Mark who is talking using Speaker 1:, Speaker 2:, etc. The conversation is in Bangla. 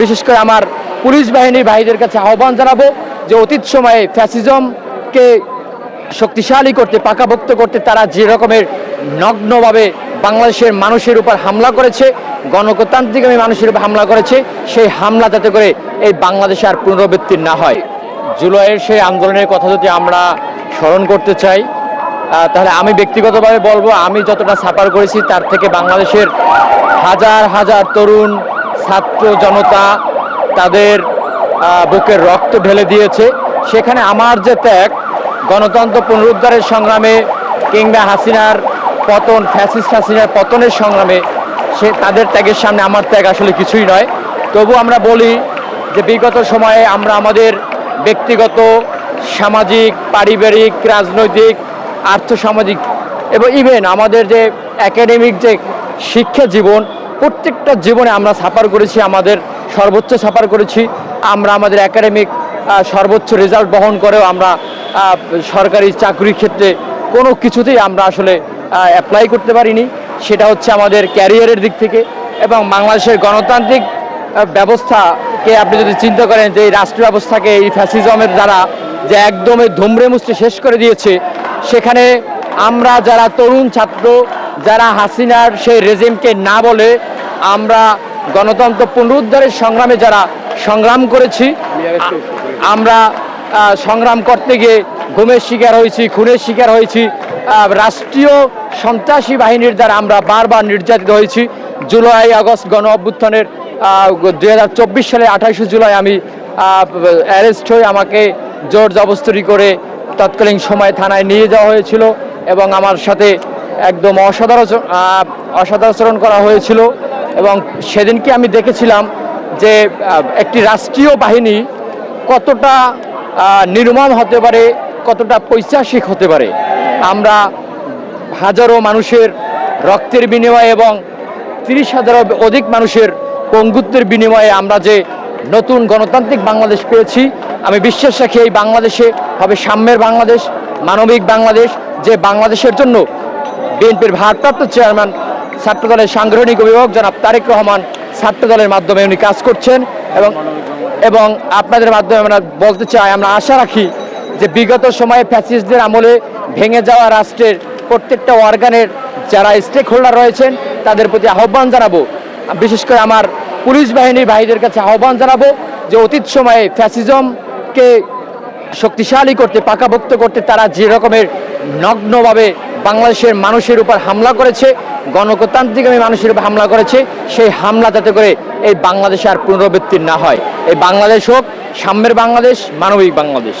Speaker 1: বিশেষ করে আমার পুলিশ বাহিনীর ভাইদের কাছে আহ্বান জানাব যে অতীত সময়ে ফ্যাসিজমকে শক্তিশালী করতে, পাকাভুক্ত করতে তারা যে রকমের নগ্নভাবে বাংলাদেশের মানুষের উপর হামলা করেছে গণতান্ত্রিক মানুষের উপর হামলা করেছে, সেই হামলা যাতে করে এই বাংলাদেশে আর পুনরাবৃত্তি না হয়। জুলাইয়ের সেই আন্দোলনের কথা যদি আমরা স্মরণ করতে চাই তাহলে আমি ব্যক্তিগতভাবে বলব, আমি যতটা সাফার করেছি তার থেকে বাংলাদেশের হাজার হাজার তরুণ ছাত্র জনতা তাদের বুকের রক্ত ঢেলে দিয়েছে। সেখানে আমার যে ত্যাগ, গণতন্ত্র পুনরুদ্ধারের সংগ্রামে কিংবা হাসিনার পতন, ফ্যাসিস্ট হাসিনার পতনের সংগ্রামে সে তাদের ত্যাগের সামনে আমার ত্যাগ আসলে কিছুই নয়। তবু আমরা বলি যে বিগত সময়ে আমরা আমাদের ব্যক্তিগত, সামাজিক, পারিবারিক, রাজনৈতিক, আর্থসামাজিক এবং ইভেন আমাদের যে একাডেমিক যে শিক্ষা জীবন প্রত্যেকটা জীবনে আমরা সাফার করেছি, আমাদের সর্বোচ্চ সাফার করেছি। আমরা আমাদের একাডেমিক সর্বোচ্চ রেজাল্ট বহন করেও আমরা সরকারি চাকরির ক্ষেত্রে কোনো কিছুতেই আমরা আসলে অ্যাপ্লাই করতে পারিনি। সেটা হচ্ছে আমাদের ক্যারিয়ারের দিক থেকে এবং বাংলাদেশের গণতান্ত্রিক ব্যবস্থাকে আপনি যদি চিন্তা করেন যে এই রাষ্ট্র ব্যবস্থাকে, এই ফ্যাসিজমের দ্বারা যে একদমে ধুমড়ে মুচড়ে শেষ করে দিয়েছে, সেখানে আমরা যারা তরুণ ছাত্র যারা হাসিনার সেই রেজিমকে না বলে আমরা গণতন্ত্র পুনরুদ্ধারের সংগ্রামে যারা সংগ্রাম করেছি, আমরা সংগ্রাম করতে গিয়ে ঘুমের শিকার হয়েছি, খুনের শিকার হয়েছি রাষ্ট্রীয় সন্ত্রাসী বাহিনীর দ্বারা আমরা বারবার নির্যাতিত হয়েছি। জুলাই, আগস্ট গণ অভ্যুত্থানের দুই হাজার চব্বিশ সালে আঠাইশে জুলাই আমি অ্যারেস্ট হয়ে আমাকে জোর জবস্তরি করে তৎকালীন সময় থানায় নিয়ে যাওয়া হয়েছিল এবং আমার সাথে একদম অসাধারণ অসাধারণ করা হয়েছিল এবং সেদিনকে আমি দেখেছিলাম যে একটি রাষ্ট্রীয় বাহিনী কতটা নির্মম হতে পারে, কতটা পৈশাসিক হতে পারে। আমরা হাজারো মানুষের রক্তের বিনিময়ে এবং তিরিশ হাজারও অধিক মানুষের পঙ্গুত্বের বিনিময়ে আমরা যে নতুন গণতান্ত্রিক বাংলাদেশ পেয়েছি, আমি বিশ্বাস রাখি এই বাংলাদেশে হবে সাম্যের বাংলাদেশ, মানবিক বাংলাদেশ, যে বাংলাদেশের জন্য বিএনপির ভারপ্রাপ্ত চেয়ারম্যান, ছাত্রদলের সাংগঠনিক অভিভাবক জনাব তারেক রহমান ছাত্রদলের মাধ্যমে উনি কাজ করছেন এবং এবং আপনাদের মাধ্যমে আমরা বলতে চাই, আমরা আশা রাখি যে বিগত সময়ে ফ্যাসিস্টদের আমলে ভেঙে যাওয়া রাষ্ট্রের প্রত্যেকটা অর্গানের যারা স্টেক হোল্ডার রয়েছেন, তাদের প্রতি আহ্বান জানাব। বিশেষ করে আমার পুলিশ বাহিনীর ভাইদের কাছে আহ্বান জানাব যে অতীত সময়ে ফ্যাসিজমকে শক্তিশালী করতে পাকাভুক্ত করতে তারা যে রকমের নগ্নভাবে বাংলাদেশের মানুষের উপর হামলা করেছে গণতান্ত্রিক মানুষের উপর হামলা করেছে, সেই হামলা যাতে করে এই বাংলাদেশে আর পুনরাবৃত্তি না হয়। এই বাংলাদেশ হোক, সাম্যের বাংলাদেশ, মানবিক বাংলাদেশ।